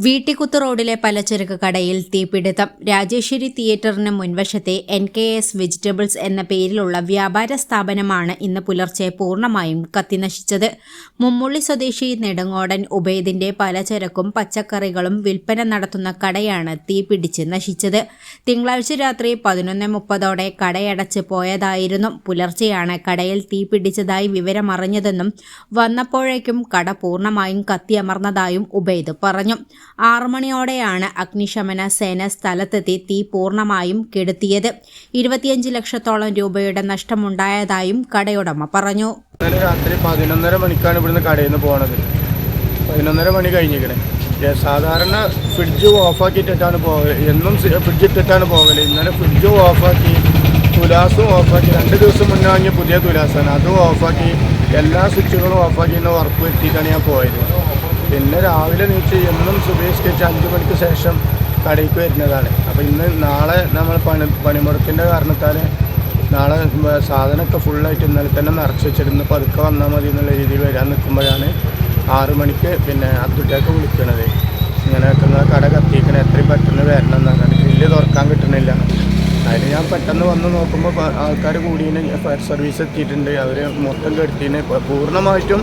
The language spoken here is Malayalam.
വീട്ടിക്കുത്ത് റോഡിലെ പലചരക്ക് കടയിൽ തീപിടുത്തം. രാജേശ്വരി തിയേറ്ററിന് മുൻവശത്തെ എൻ കെ എസ് വെജിറ്റബിൾസ് എന്ന പേരിലുള്ള വ്യാപാര സ്ഥാപനമാണ് ഇന്ന് പുലർച്ചെ പൂർണമായും കത്തിനശിച്ചത്. മുമ്മുള്ളി സ്വദേശി നെടുങ്ങോടൻ ഉബൈദിന്റെ പലചരക്കും പച്ചക്കറികളും വിൽപ്പന നടത്തുന്ന കടയാണ് തീപിടിച്ച് നശിച്ചത്. തിങ്കളാഴ്ച രാത്രി പതിനൊന്ന് മുപ്പതോടെ കടയടച്ച് പോയതായിരുന്നു. പുലർച്ചെയാണ് കടയിൽ തീപിടിച്ചതായി വിവരമറിഞ്ഞതെന്നും വന്നപ്പോഴേക്കും കട പൂർണമായും കത്തിയമർന്നതായും ഉബൈദ് പറഞ്ഞു. മണിയോടെയാണ് അഗ്നിശമന സേന സ്ഥലത്തെത്തി തീ പൂർണമായും കെടുത്തിയത്. ഇരുപത്തിയഞ്ച് ലക്ഷത്തോളം രൂപയുടെ നഷ്ടമുണ്ടായതായും കടയുടമ പറഞ്ഞു. രാത്രി പതിനൊന്നര മണിക്കാണ് ഇവിടുന്ന് കടയിൽ നിന്ന് പോണത്. പതിനൊന്നര മണി കഴിഞ്ഞിരിക്കണേ. സാധാരണ ഫ്രിഡ്ജ് ഓഫാക്കിയിട്ടിട്ടാണ് പോകൽ എന്നും ഫ്രിഡ്ജ് ഇട്ടിട്ടാണ് പോകൽ. ഇന്നലെ ഫ്രിഡ്ജ് ഓഫാക്കി തുലാസും ഓഫാക്കി രണ്ട് ദിവസം മുന്നേ വാങ്ങിയ പുതിയ തുലാസാണ്. അതും ഓഫാക്കി എല്ലാ സ്വിച്ചുകളും ഓഫാക്കി എന്ന് ഉറപ്പ് വരുത്തിയിട്ടാണ് ഞാൻ പോയത്. പിന്നെ രാവിലെ നീച്ച് എന്നും സുബേഷ്കരിച്ച് അഞ്ച് മണിക്ക് ശേഷം കടയ്ക്ക് വരുന്നതാണ്. അപ്പോൾ ഇന്ന് നാളെ നമ്മൾ പണി പണിമുടക്കിന്റെ കാരണത്താൽ നാളെ സാധനമൊക്കെ ഫുള്ളായിട്ട് ഇന്നലെ തന്നെ നിറച്ച് വെച്ചിരുന്ന് പതുക്കെ വന്നാൽ മതി എന്നുള്ള രീതിയിൽ വരാൻ നിൽക്കുമ്പോഴാണ് ആറു മണിക്ക് പിന്നെ അബ്ദുട്ടേക്ക് വിളിക്കണത്. ഇങ്ങനെയൊക്കെ നിങ്ങൾ കട കത്തിക്കണേ എത്രയും പെട്ടെന്ന് വരണം എന്നാണ്. ഗ്രില്ല് തുറക്കാൻ കിട്ടണില്ല. അതിന് ഞാൻ പെട്ടെന്ന് വന്ന് നോക്കുമ്പോൾ ആൾക്കാർ കൂടിയതിന് ഫയർ സർവീസ് എത്തിയിട്ടുണ്ട്. അവർ മൊത്തം കെടുത്തിന് പൂർണമായിട്ടും